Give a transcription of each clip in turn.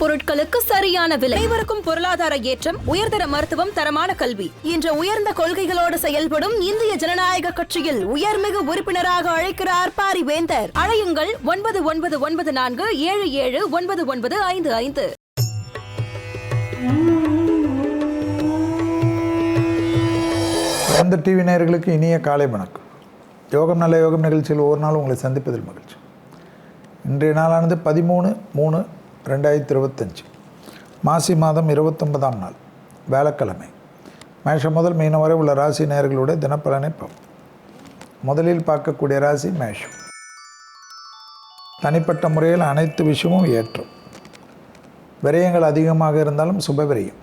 பொருட்களுக்கு சரியான விலை. அனைவருக்கும் பொருளாதார ஏற்றம் உயர்தர மருத்துவம் தரமான கல்வி. என்ற உயர்ந்த கொள்கைகளோடு செயல்படும் இந்திய ஜனநாயக கட்சியில் உயர்மிகு உறுப்பினராக அழைக்கிறார் பாரிவேந்தர். அழையுங்கள் ஒன்பது ஒன்பது ஒன்பது நான்கு ஏழு ஏழு ஒன்பது ஒன்பது ஐந்து ஐந்து. டிவி நேயர்களுக்கு இனிய காலை வணக்கம். யோகம் நல்ல யோகம் நிகழ்ச்சியில் ஒரு நாள் உங்களை சந்திப்பதில் மகிழ்ச்சி. இன்றைய நாளானது பதிமூணு மூணு ரெண்டாயிரத்தி இருபத்தஞ்சி. மாசி மாதம் இருபத்தொன்பதாம் நாள் வேலைக்கிழமை. மேஷம் முதல் மீனம் வரை உள்ள ராசி நேர்களுடைய தினப்பலனை பார்ப்போம். முதலில் பார்க்கக்கூடிய ராசி மேஷம். தனிப்பட்ட முறையில் அனைத்து விஷயமும் ஏற்றும். விரயங்கள் அதிகமாக இருந்தாலும் சுப விரயம்.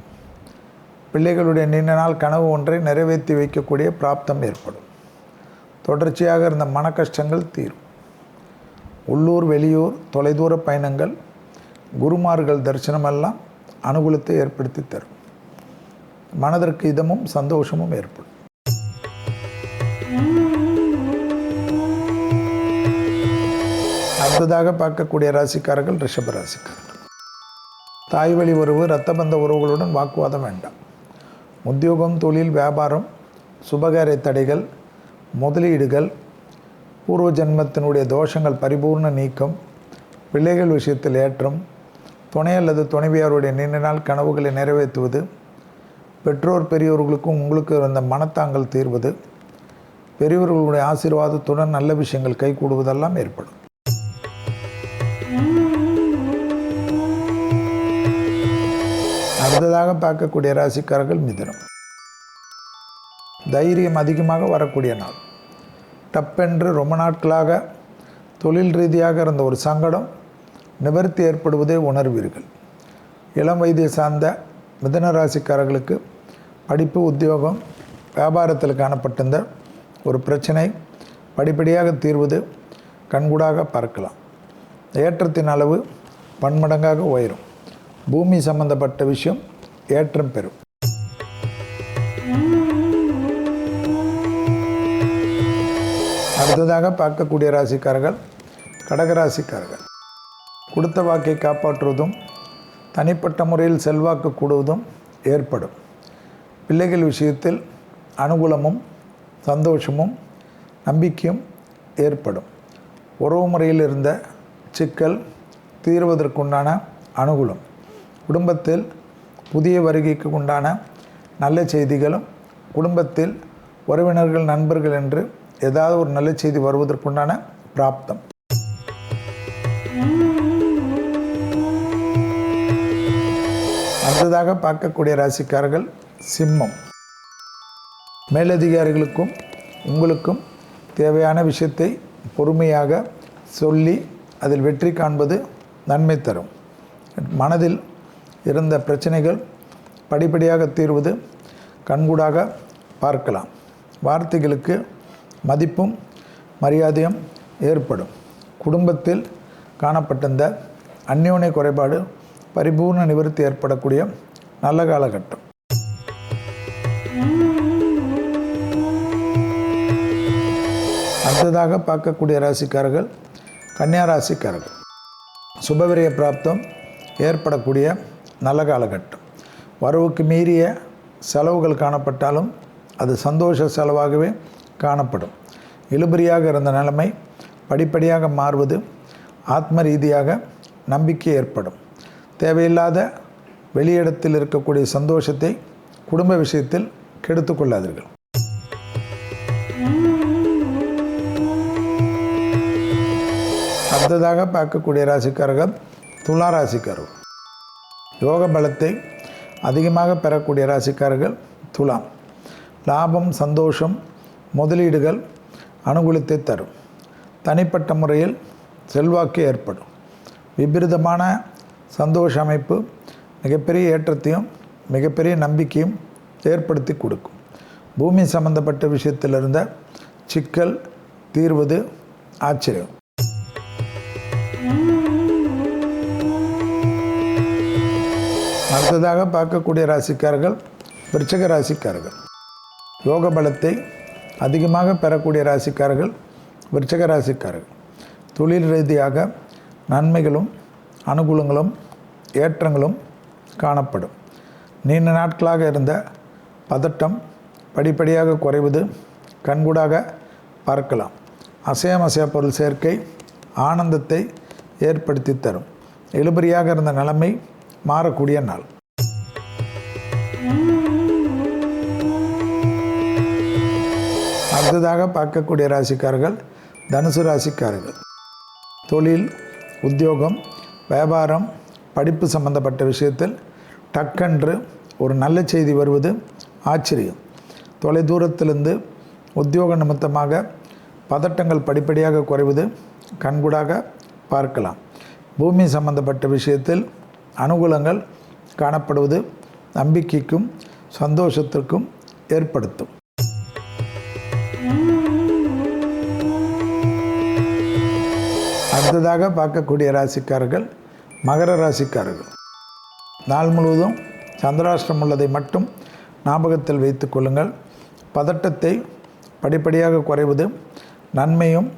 பிள்ளைகளுடைய நீண்ட நாள் கனவு ஒன்றை நிறைவேற்றி வைக்கக்கூடிய பிராப்தம் ஏற்படும். தொடர்ச்சியாக இருந்த மன கஷ்டங்கள் தீரும். உள்ளூர் வெளியூர் தொலைதூர பயணங்கள் குருமார்கள் தரிசனமெல்லாம் அனுகூலத்தை ஏற்படுத்தி தரும். மனதிற்கு இதமும் சந்தோஷமும் ஏற்படும். அடுத்ததாக பார்க்கக்கூடிய ராசிக்காரர்கள் ரிஷப ராசிக்காரர்கள் தாய் வழி உறவு இரத்தபந்த உறவுகளுடன் வாக்குவாதம் வேண்டாம். உத்தியோகம் தொழில் வியாபாரம் சுபகாரிய தடைகள் முதலீடுகள் பூர்வ ஜென்மத்தினுடைய தோஷங்கள் பரிபூர்ண நீக்கம் பிள்ளைகள் விஷயத்தில் ஏற்றம் துணை அல்லது துணைவியாருடைய நீண்ட நாள் கனவுகளை நிறைவேற்றுவது பெற்றோர் பெரியோர்களுக்கும் உங்களுக்கு இருந்த மனத்தாங்கல் தீர்வது பெரியவர்களுடைய ஆசீர்வாதத்துடன் நல்ல விஷயங்கள் கைகூடுவதெல்லாம் ஏற்படும். அடுத்ததாக பார்க்கக்கூடிய ராசிக்காரர்கள் மிதுனம். தைரியம் அதிகமாக வரக்கூடிய நாள். டப்பென்று ரொம்ப நாட்களாக தொழில் ரீதியாக இருந்த ஒரு சங்கடம் நிவர்த்தி ஏற்படுவதை உணர்வீர்கள். இளம் வயதை சார்ந்த மிதன ராசிக்காரர்களுக்கு படிப்பு உத்தியோகம் வியாபாரத்தில் காணப்பட்டிருந்த ஒரு பிரச்சனை படிப்படியாக தீர்வது கண்கூடாக பார்க்கலாம். ஏற்றத்தின் அளவு பன்மடங்காக உயரும். பூமி சம்பந்தப்பட்ட விஷயம் ஏற்றம் பெறும். அடுத்ததாக பார்க்கக்கூடிய ராசிக்காரர்கள் கடகராசிக்காரர்கள் கொடுத்த வாக்கை காப்பாற்றுவதும் தனிப்பட்ட முறையில் செல்வாக்கு கூடுவதும் ஏற்படும். பிள்ளைகள் விஷயத்தில் அனுகூலமும் சந்தோஷமும் நம்பிக்கையும் ஏற்படும். உறவு முறையில் இருந்த சிக்கல் தீர்வதற்குண்டான அனுகூலம். குடும்பத்தில் புதிய வருகைக்கு உண்டான நல்ல செய்திகளும் குடும்பத்தில் உறவினர்கள் நண்பர்கள் என்று ஏதாவது ஒரு நல்ல செய்தி வருவதற்குண்டான பிராப்தம். அடுத்ததாக பார்க்கக்கூடிய ராசிக்காரர்கள் சிம்மம். மேலதிகாரிகளுக்கும் உங்களுக்கும் தேவையான விஷயத்தை பொறுமையாக சொல்லி அதில் வெற்றி காண்பது நன்மை தரும். மனதில் இருந்த பிரச்சனைகள் படிப்படியாக தீர்வது கண்கூடாக பார்க்கலாம். வார்த்தைகளுக்கு மதிப்பும் மரியாதையும் ஏற்படும். குடும்பத்தில் காணப்பட்டிருந்த அந்யோன்ய குறைபாடு பரிபூர்ண நிவர்த்தி ஏற்படக்கூடிய நல்ல காலகட்டம். அடுத்ததாக பார்க்கக்கூடிய ராசிக்காரர்கள் கன்னியா ராசிக்காரர்கள். சுபவிரய பிராப்தம் ஏற்படக்கூடிய நல்ல காலகட்டம். வரவுக்கு மீறிய செலவுகள் காணப்பட்டாலும் அது சந்தோஷ செலவாகவே காணப்படும். இழுபறியாக இருந்த நிலைமை படிப்படியாக மாறுவது ஆத்ம ரீதியாக நம்பிக்கை ஏற்படும். தேவையில்லாத வெளியிடத்தில் இருக்கக்கூடிய சந்தோஷத்தை குடும்ப விஷயத்தில் கெடுத்து கொள்ளாதீர்கள். அடுத்ததாக பார்க்கக்கூடிய ராசிக்காரர்கள் துலா ராசிக்காரர்கள் யோக பலத்தை அதிகமாக பெறக்கூடிய ராசிக்காரர்கள் துலாம். லாபம் சந்தோஷம் முதலீடுகள் அனுகூலத்தை தரும். தனிப்பட்ட முறையில் செல்வாக்கு ஏற்படும். விபரீதமான சந்தோஷ அமைப்பு மிகப்பெரிய ஏற்றத்தையும் மிகப்பெரிய நம்பிக்கையும் ஏற்படுத்தி கொடுக்கும். பூமி சம்பந்தப்பட்ட விஷயத்தில் இருந்த சிக்கல் தீர்வது ஆச்சரியம். அடுத்ததாக பார்க்கக்கூடிய ராசிக்காரர்கள் விருச்சக ராசிக்காரர்கள். யோக பலத்தை அதிகமாக பெறக்கூடிய ராசிக்காரர்கள் விருச்சக ராசிக்காரர்கள். தொழில் ரீதியாக நன்மைகளும் அனுகூலங்களும் ஏற்றங்களும் காணப்படும். நீண்ட நாட்களாக இருந்த பதட்டம் படிப்படியாக குறைவது கண்கூடாக பார்க்கலாம். அசையமசைய பொருள் சேர்க்கை ஆனந்தத்தை ஏற்படுத்தி தரும். இழுபறியாக இருந்த நிலைமை மாறக்கூடிய நாள். அடுத்ததாக பார்க்கக்கூடிய ராசிக்காரர்கள் தனுசு ராசிக்காரர்கள். தொழில் உத்தியோகம் வியாபாரம் படிப்பு சம்பந்தப்பட்ட விஷயத்தில் டக்கென்று ஒரு நல்ல செய்தி வருவது ஆச்சரியம். தொலை தூரத்திலிருந்து உத்தியோக நிமித்தமாக பதட்டங்கள் படிப்படியாக குறைவது கண்கூடாக பார்க்கலாம். பூமி சம்பந்தப்பட்ட விஷயத்தில் அனுகூலங்கள் காணப்படுவது நம்பிக்கைக்கும் சந்தோஷத்திற்கும் ஏற்படுத்தும். அடுத்ததாக பார்க்கக்கூடிய ராசிக்காரர்கள் மகர ராசிக்காரர்கள். நாள் முழுவதும் சந்திராஷ்டிரம் உள்ளதை மட்டும் ஞாபகத்தில் வைத்து கொள்ளுங்கள். பதட்டத்தை படிப்படியாக குறைவது நன்மையும்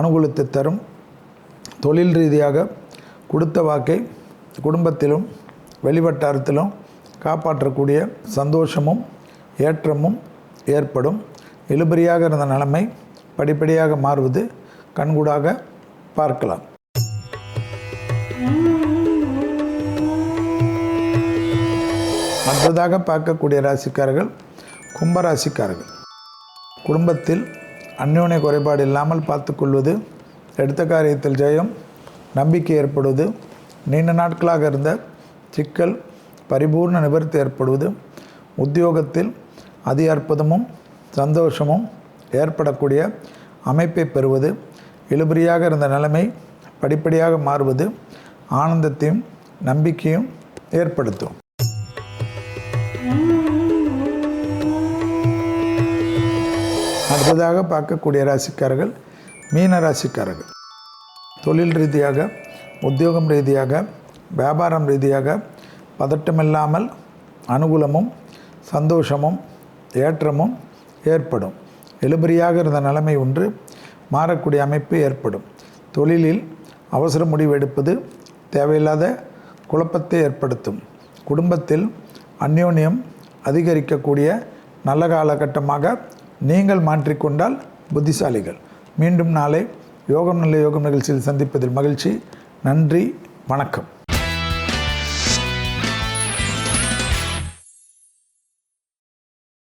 அனுகூலத்தை தரும். தொழில் ரீதியாக கொடுத்த வாக்கை குடும்பத்திலும் வெளிவட்டாரத்திலும் காப்பாற்றக்கூடிய சந்தோஷமும் ஏற்றமும் ஏற்படும். இழுபறியாக இருந்த நிலைமை படிப்படியாக மாறுவது கண்கூடாக பார்க்கலாம். அடுத்ததாக பார்க்கக்கூடிய ராசிக்காரர்கள் கும்பராசிக்காரர்கள் குடும்பத்தில் அந்யோன்ய குறைபாடு இல்லாமல் பார்த்துக்கொள்வது எடுத்த காரியத்தில் ஜெயம் நம்பிக்கை ஏற்படுவது நீண்ட நாட்களாக இருந்த சிக்கல் பரிபூர்ண நிவர்த்தி ஏற்படுவது உத்தியோகத்தில் அதி அற்புதமும் சந்தோஷமும் ஏற்படக்கூடிய அமைப்பை பெறுவது இழுபறியாக இருந்த நிலைமை படிப்படியாக மாறுவது ஆனந்தத்தையும் நம்பிக்கையும் ஏற்படுத்தும். அடுத்ததாக பார்க்கக்கூடிய ராசிக்காரர்கள் மீன ராசிக்காரர்கள். தொழில் ரீதியாக உத்தியோகம் ரீதியாக வியாபாரம் ரீதியாக பதட்டமில்லாமல் அனுகூலமும் சந்தோஷமும் ஏற்றமும் ஏற்படும். எழுபறியாக இருந்த நிலைமை ஒன்று மாறக்கூடிய அமைப்பு ஏற்படும். தொழிலில் அவசர முடிவு எடுப்பது தேவையில்லாத குழப்பத்தை ஏற்படுத்தும். குடும்பத்தில் அந்யோன்யம் அதிகரிக்கக்கூடிய நல்ல காலகட்டமாக நீங்கள் மாற்றிக்கொண்டால் புத்திசாலிகள். மீண்டும் நாளை யோகம் நல்ல யோகம் நிகழ்ச்சியில் சந்திப்பதில் மகிழ்ச்சி. நன்றி. வணக்கம்.